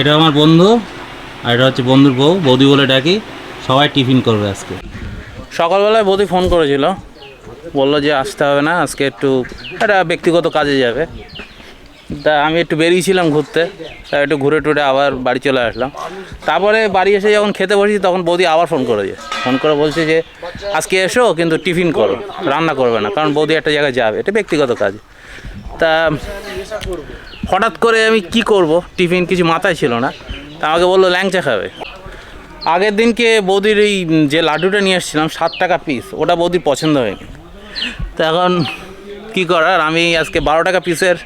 এটা আমার বন্ধু আর এটা হচ্ছে বন্ধুর বউ। বৌদি বলে ডাকি, সবাই টিফিন করবে আজকে। সকালবেলায় বৌদি ফোন করেছিল। বলল যে আসতে হবে না, আজকে একটু একটা ব্যক্তিগত কাজে যাবে। তা আমি একটু বেরিয়েছিলাম ঘুরতে, তা একটু ঘুরে টুরে আবার বাড়ি চলে আসলাম। তারপরে বাড়ি এসে যখন খেতে বসেছি, তখন বৌদি আবার ফোন করেছে। ফোন করে বলছে যে, আজকে এসো, কিন্তু টিফিন করো, রান্না করবে না, কারণ বৌদি একটা জায়গায় যাবে, এটা ব্যক্তিগত কাজ। তা হঠাৎ করে আমি কি করব? টিফিন কিছু মাথায় ছিল না। তা আমাকে বলল, ল্যাংচা খাবে। আগের দিনকে বৌদির এই যে লাড্ডুটা নিয়ে এসেছিলাম, সাত টাকা পিস ওটা বৌদির পছন্দ হয়নি। তো এখন কী করার? আমি আজকে বারো টাকা পিসের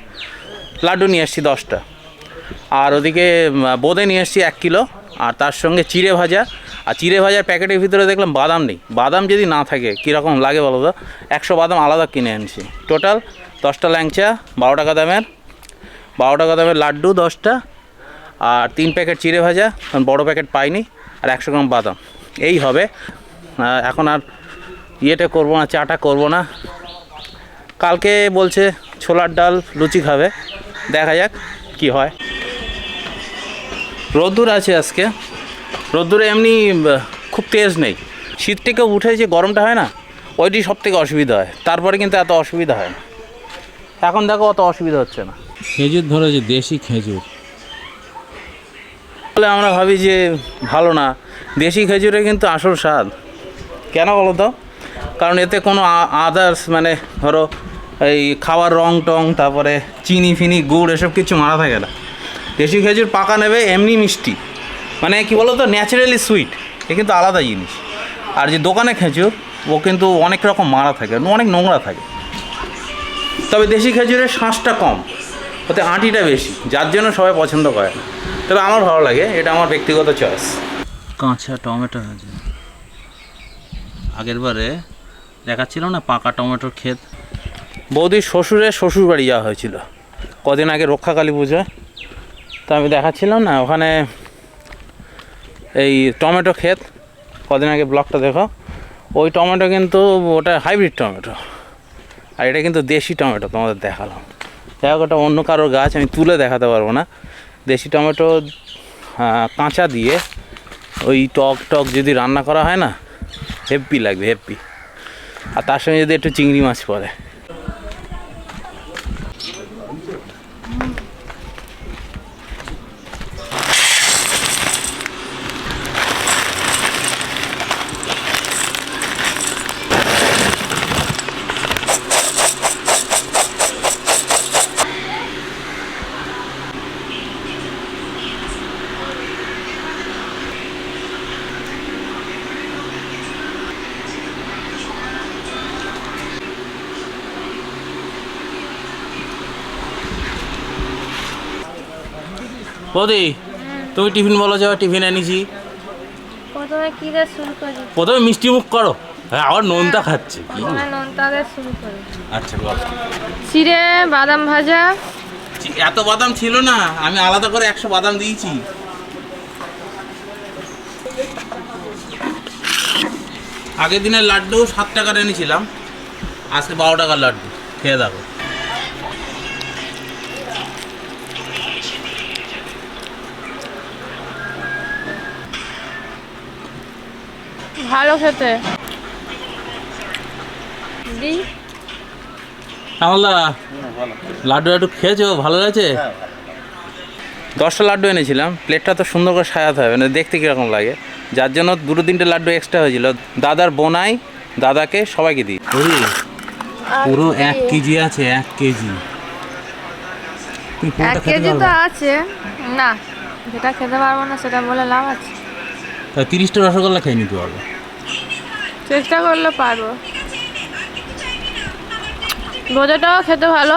লাড্ডু নিয়ে এসেছি দশটা। আর ওদিকে বোঁদে নিয়ে এসেছি এক কিলো, আর তার সঙ্গে চিড়ে ভাজা। আর চিড়ে ভাজার প্যাকেটের ভিতরে দেখলাম বাদাম নেই। বাদাম যদি না থাকে, কীরকম লাগে বলো তো? একশো বাদাম আলাদা কিনে এনেছি। টোটাল দশটা ল্যাংচা, বারো টাকা দামের। বারো টাকা লাড্ডু, দশটা। আর তিন প্যাকেট চিড়ে ভাজা, কারণ বড়ো প্যাকেট পাইনি, আর একশো গ্রাম বাদাম। এই হবে। এখন আর ইয়েটা করব না, চাটা করব না। কালকে বলছে ছোলার ডাল লুচি খাবে। দেখা যাক কি হয়। রোদ্দুর আছে আজকে। রোদ্দুরে এমনি খুব তেজ নেই। শীত থেকে উঠে যে গরমটা হয় না, ওইটি সব থেকে অসুবিধা হয়। তারপরে কিন্তু এত অসুবিধা হয় না। এখন দেখো অত অসুবিধা হচ্ছে না। খেজুর ধরো ধরেছে দেশি খেজুর। বলে আমরা ভাবি যে ভালো না, দেশি খেজুরে কিন্তু আসল স্বাদ। কেন বলো তো? কারণ এতে কোনো আদার্স মানে ধরো এই খাওয়ার রং টং, তারপরে চিনি ফিনি, গুড়, এসব কিছু মারা থাকে না। দেশি খেজুর পাকা নেবে, এমনি মিষ্টি। মানে কি বলো তো? ন্যাচারালি সুইট এ কিন্তু আলাদা জিনিস। আর যে দোকানে খেজুর, ও কিন্তু অনেক রকম মারা থাকে, অনেক নোংরা থাকে। তবে দেশি খেজুরের শাঁসটা কম। ওতে আঁটিটা বেশি যার জন্য সবাই পছন্দ করে তবে আমার ভালো লাগে এটা আমার ব্যক্তিগত চয়েস কাঁচা টমেটো আছে আগের বারে দেখাচ্ছিল না পাকা টমেটোর ক্ষেত? বৌদির শ্বশুরের শ্বশুর বাড়ি যাওয়া হয়েছিল। কদিন আগে রক্ষাকালী পুজো। তো আমি দেখাচ্ছিলাম না ওখানে এই টমেটো ক্ষেত কদিন আগে ব্লকটা দেখো। ওই টমেটো কিন্তু ওটা হাইব্রিড টমেটো। আর এটা কিন্তু দেশি টমেটো তোমাদের দেখালাম। যাই ওটা অন্য কারোর গাছ, আমি তুলে দেখাতে পারব না। দেশি টমেটো কাঁচা দিয়ে ওই টক টক যদি রান্না করা হয় না হেপ্পি লাগবে হেপ্পি আর তার সঙ্গে যদি একটু চিংড়ি মাছ পড়ে। বৌদি তুমি টিফিন বলো যাও টিফিন এনেছি। প্রথমে কি দিয়ে শুরু করি? প্রথমে মিষ্টি মুখ করো। হ্যাঁ আবার নোনতা খাচ্ছে কি? নোনতা দিয়ে শুরু করি। আচ্ছা বলো। চিড়ে বাদাম ভাজা। এত বাদাম ছিল না আমি আলাদা করে একশো বাদাম দিয়েছি। আগের দিনের লাড্ডু সাত টাকার এনেছিলাম আজকে বারো টাকার লাড্ডু খেয়ে দেখো। ভালো খেতে। আমলদা লাড্ডু খেয়েছো? ভালো লাগছে দশটা লাড্ডু এনেছিলাম প্লেটটা তো সুন্দর করে সাজাতে হবে না দেখতে কীরকম লাগে। যার জন্য দুটো তিনটে লাড্ডু এক্সট্রা হয়েছিল। দাদার বোনাই দাদাকে সবাইকে দিই। পুরো এক কেজি আছে এক কেজি। এক কেজি তো আছে। না যেটা খেতে পারব না সেটা বলে লাভ আছে। তিরিশটা রসগোল্লা খেয়ে নিতে পারবে চেষ্টা করলে পারব। গজাটাও খেতে ভালো।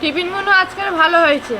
টিফিন আজকাল ভালো হয়েছে।